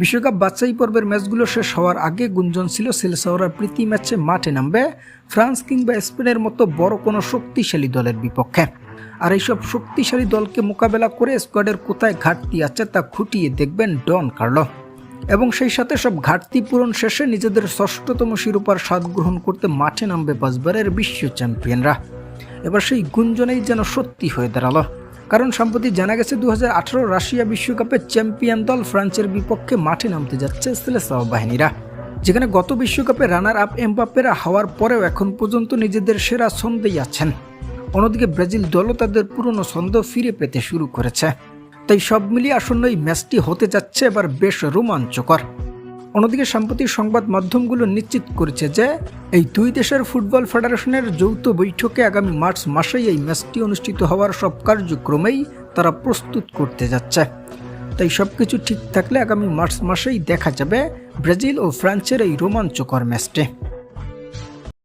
বিশ্বকাপ বাছাই পর্বের ম্যাচগুলো শেষ হওয়ার আগে গুঞ্জন ছিল সেলসাওরা প্রীতি ম্যাচে মাঠে নামবে ফ্রান্স কিংবা স্পেনের মতো বড় কোনো শক্তিশালী দলের বিপক্ষে। আর এইসব শক্তিশালী দলকে মোকাবেলা করে স্কোয়াডের কোথায় ঘাটতি আছে তা খুঁটিয়ে দেখবেন ডন কার্লো। এবং সেই সাথে সব ঘাটতি পূরণ শেষে নিজেদের ষষ্ঠতম শিরোপার স্বাদ গ্রহণ করতে মাঠে নামবে পাঁচবারের বিশ্ব চ্যাম্পিয়নরা। এবার সেই গুঞ্জনেই যেন সত্যি হয়ে দাঁড়াল। কারণ সম্প্রতি জানা গেছে দু হাজার আঠারো রাশিয়া বিশ্বকাপে চ্যাম্পিয়ন দল ফ্রান্সের বিপক্ষে মাঠে নামতে যাচ্ছে সেলেসাও বাহিনীরা। যেখানে গত বিশ্বকাপে রানার আপ এমবাপ্পেরা হওয়ার পরেও এখন পর্যন্ত নিজেদের সেরা ছন্দেই আছেন। অন্যদিকে ব্রাজিল দলও তাদের পুরনো ছন্দ ফিরে পেতে শুরু করেছে। তাই সব মিলিয়ে আসন্ন এই ম্যাচটি হতে যাচ্ছে এবার বেশ রোমাঞ্চকর। অন্যদিকে সাম্প্রতিক সংবাদ মাধ্যমগুলো নিশ্চিত করেছে যে এই দুই দেশের ফুটবল ফেডারেশনের যৌথ বৈঠকে আগামী মার্চ মাসেই এই ম্যাচটি অনুষ্ঠিত হওয়ার সব কার্যক্রমেই তারা প্রস্তুত করতে যাচ্ছে। তাই সব কিছু ঠিক থাকলে আগামী মার্চ মাসেই দেখা যাবে ব্রাজিল ও ফ্রান্সের এই রোমাঞ্চকর ম্যাচটি।